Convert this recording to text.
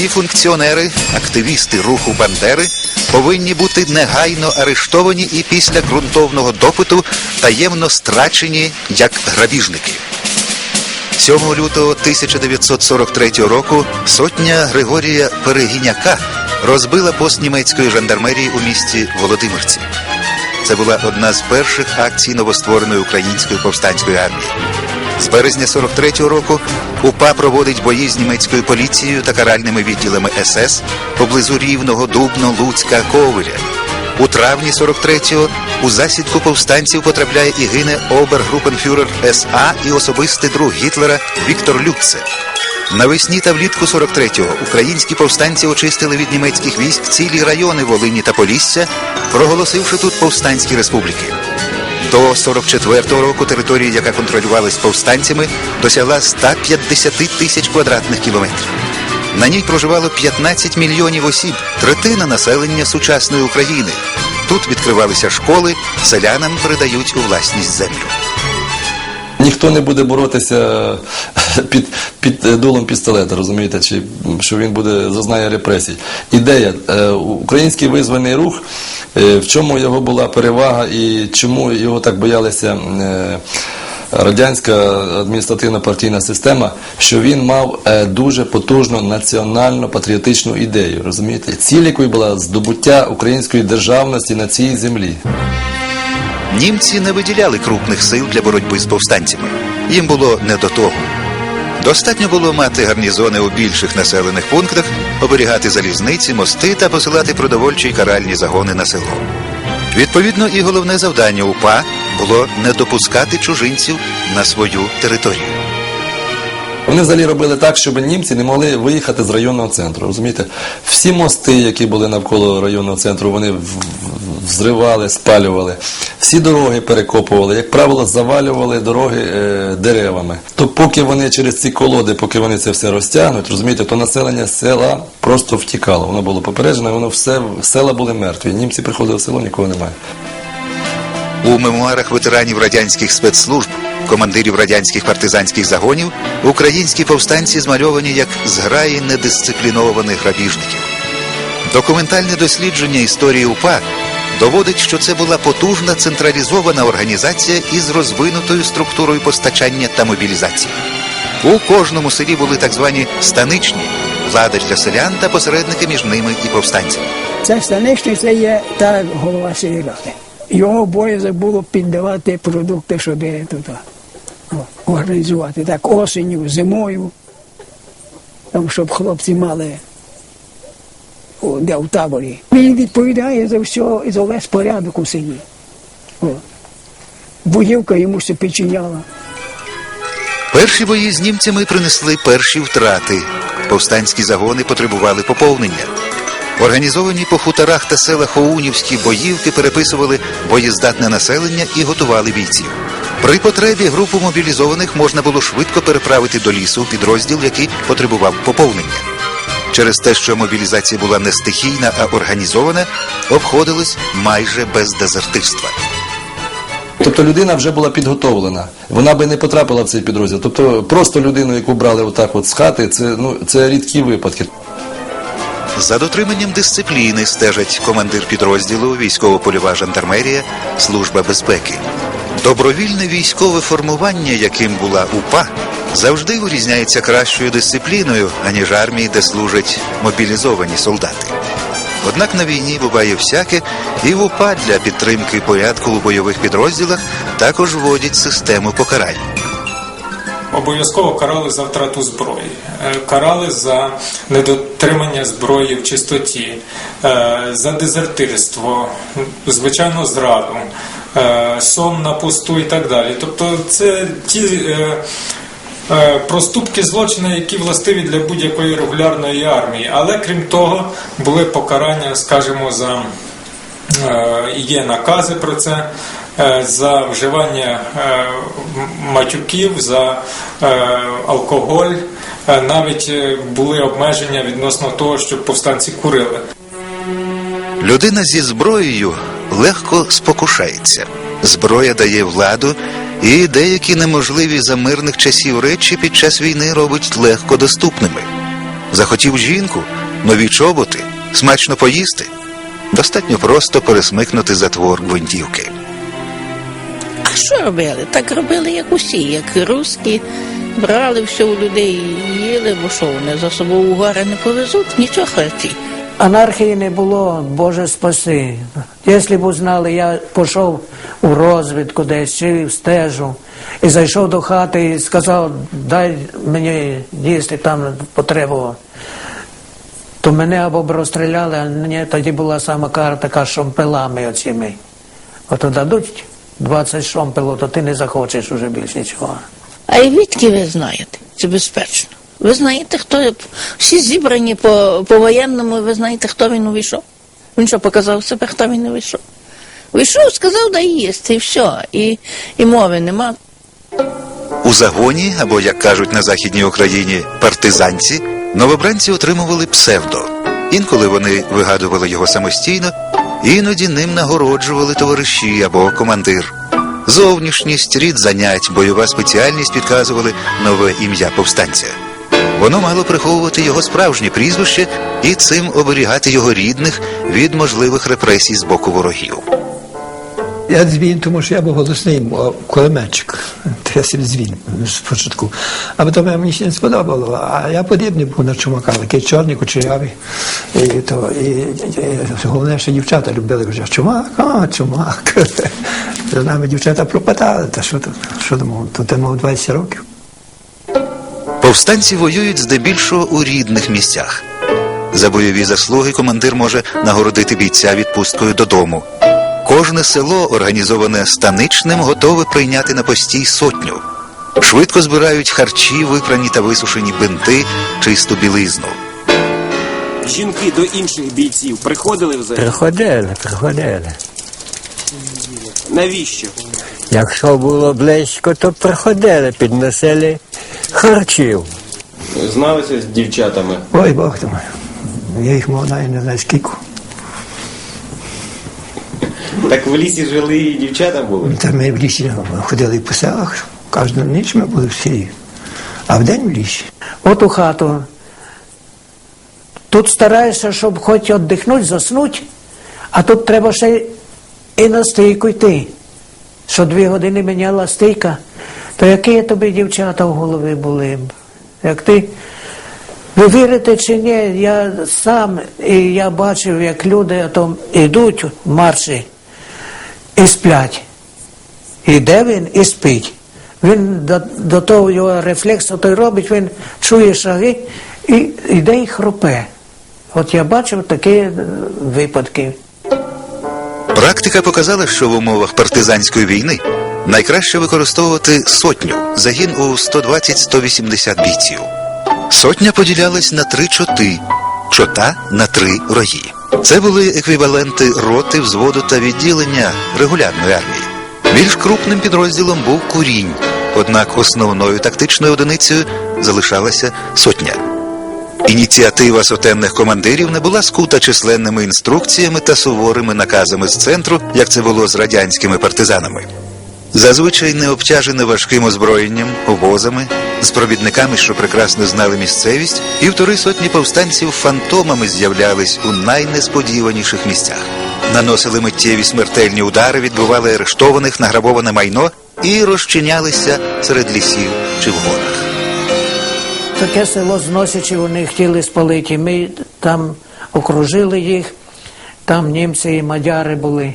І функціонери, активісти руху Бандери повинні бути негайно арештовані і після ґрунтовного допиту таємно страчені як грабіжники. 7 лютого 1943 року сотня Григорія Перегіняка розбила пост німецької жандармерії у місті Володимирці. Це була одна з перших акцій новоствореної української повстанської армії. З березня 43-го року УПА проводить бої з німецькою поліцією та каральними відділами СС поблизу Рівного, Дубно, Луцька, Ковеля. У травні 43-го у засідку повстанців потрапляє і гине обергрупенфюрер СА і особистий друг Гітлера Віктор Люксе. Навесні та влітку 43-го українські повстанці очистили від німецьких військ цілі райони Волині та Полісся, проголосивши тут повстанські республіки. До 44-го року територія, яка контролювалась повстанцями, досягла 150 тисяч квадратних кілометрів. На ній проживало 15 мільйонів осіб, третина населення сучасної України. Тут відкривалися школи, селянам передають у власність землю. Ніхто не буде боротися під, під дулом пістолета, розумієте, чи що він буде зазнає репресій. Ідея, е, український визвольний рух, е, в чому його була перевага і чому його так боялися е, радянська адміністративна партійна система, що він мав е, дуже потужну національно патріотичну ідею, розумієте? Ціль якої була здобуття української державності на цій землі. Німці не виділяли крупних сил для боротьби з повстанцями. Їм було не до того. Достатньо було мати гарнізони у більших населених пунктах, оберігати залізниці, мости та посилати продовольчі й каральні загони на село. Відповідно, і головне завдання УПА було не допускати чужинців на свою територію. Вони взагалі робили так, щоб німці не могли виїхати з районного центру. Розумієте, всі мости, які були навколо районного центру, вони взривали, спалювали. Всі дороги перекопували, як правило, завалювали дороги е, деревами. То поки вони через ці колоди, поки вони це все розтягнуть, розумієте, то населення села просто втікало. Воно було попереджено, і воно все села були мертві. Німці приходили в село, нікого немає. У мемуарах ветеранів радянських спецслужб, командирів радянських партизанських загонів, українські повстанці змальовані як зграї недисциплінованих грабіжників. Документальне дослідження історії УПА доводить, що це була потужна централізована організація із розвинутою структурою постачання та мобілізації. У кожному селі були так звані станичні влада для селян та посередники між ними і повстанцями. Це станичний, це є та голова сільради. Його обов'язок було піддавати продукти, щоб тут о, організувати. Так, осінню, зимою, щоб хлопці мали де в таборі. Він відповідає за все, за весь порядок у селі. О. Будівка йому все підчиняла. Перші бої з німцями принесли перші втрати. Повстанські загони потребували поповнення. Організовані по хуторах та селах Оунівські боївки переписували боєздатне населення і готували бійців. При потребі групу мобілізованих можна було швидко переправити до лісу підрозділ, який потребував поповнення. Через те, що мобілізація була не стихійна, а організована, обходилось майже без дезертирства. Тобто людина вже була підготовлена, вона би не потрапила в цей підрозділ. Тобто просто людину, яку брали отак от з хати, це, ну, це рідкі випадки. За дотриманням дисципліни стежать командир підрозділу, військово-польова жандармерія, служба безпеки. Добровільне військове формування, яким була УПА, завжди вирізняється кращою дисципліною, аніж армії, де служать мобілізовані солдати. Однак на війні буває всяке, і в УПА для підтримки порядку у бойових підрозділах також вводять систему покарань. Обов'язково карали за втрату зброї, е, карали за недотримання зброї в чистоті, е, за дезертирство, звичайно, зраду, сон на посту і так далі. Тобто, це ті е, е, проступки злочини, які властиві для будь-якої регулярної армії. Але крім того, були покарання, скажімо, за Е, є накази про це. е, За вживання е, матюків, за е, алкоголь, Е, навіть е, були обмеження відносно того, щоб повстанці курили. Людина зі зброєю легко спокушається. Зброя дає владу, і деякі неможливі за мирних часів речі під час війни робить легко доступними. Захотів жінку, нові чоботи, смачно поїсти. Достатньо просто пересмикнути затвор гвинтівки. А що робили? Так робили, як усі, як русські. Брали все у людей їли, бо що вони за собою у гори не повезуть, нічого харчі. Анархії не було, Боже спаси. Якщо б узнали, я пішов у розвідку десь чи в стежу і зайшов до хати і сказав, дай мені їсти там потребу. То мене або б розстріляли, а мені тоді була сама кара така шомпелами оціми. Ото дадуть 20 шомпелів, то ти не захочеш уже більш нічого. А і відки ви знаєте? Це безпечно. Ви знаєте, хто всі зібрані по, по воєнному, ви знаєте, хто він увійшов? Він що показав себе, хто він не вийшов? Сказав, дай їсти, і все. І, і мови нема. У загоні, або як кажуть на Західній Україні, партизанці, новобранці отримували псевдо. Інколи вони вигадували його самостійно, іноді ним нагороджували товариші або командир. Зовнішність, рід занять, бойова спеціальність підказували нове ім'я повстанця. Воно мало приховувати його справжнє прізвище і цим оберігати його рідних від можливих репресій з боку ворогів. Я дзвін, тому що я був голосний кулеметчик. То я собі дзвін спочатку. А потім мені ще не сподобало. А я подібний був на чумака, такий чорний, кучерявий. І, то, і, і, головне, що дівчата любили вже чумак, а чумак. За нами дівчата пропадали. Та що, що думав, то ти мав 20 років. Повстанці воюють здебільшого у рідних місцях. За бойові заслуги командир може нагородити бійця відпусткою додому. Кожне село, організоване станичним, готове прийняти на постій сотню. Швидко збирають харчі, випрані та висушені бинти, чисту білизну. Жінки до інших бійців приходили взагалі? Приходили, приходили. Навіщо? Якщо було близько, то приходили, підносили харчів. Зналися з дівчатами. Ой, Бог ти мой. Я їх мав навіть не знаю скільки. Так в лісі жили і дівчата були? Та ми в лісі ходили по селах, кожну ніч ми були всі. А вдень в лісі. От у хату. Тут стараєшся, щоб хоч віддихнути, заснути, а тут треба ще і на стійку йти. Що дві години міняла стійка, то які тобі дівчата в голові були? б? Як ти. Ви вірите чи ні, я сам і я бачив, як люди там йдуть в марші і сплять. Іде він і спить. Він до, до того його рефлекс той робить, він чує шаги і йде і хропе. От я бачив такі е, випадки. Практика показала, що в умовах партизанської війни найкраще використовувати сотню, загін у 120-180 бійців. Сотня поділялась на три чоти, чота на три рої. Це були еквіваленти роти, взводу та відділення регулярної армії. Більш крупним підрозділом був курінь, однак основною тактичною одиницею залишалася сотня. Ініціатива сотенних командирів не була скута численними інструкціями та суворими наказами з центру, як це було з радянськими партизанами. Зазвичай не обтяжене важким озброєнням, обозами, з провідниками, що прекрасно знали місцевість, півтори сотні повстанців фантомами з'являлись у найнесподіваніших місцях. Наносили миттєві смертельні удари, відбивали арештованих, награбоване майно і розчинялися серед лісів чи в горах. Таке село зносячи, вони хотіли спалити. Ми там окружили їх, там німці і мадяри були.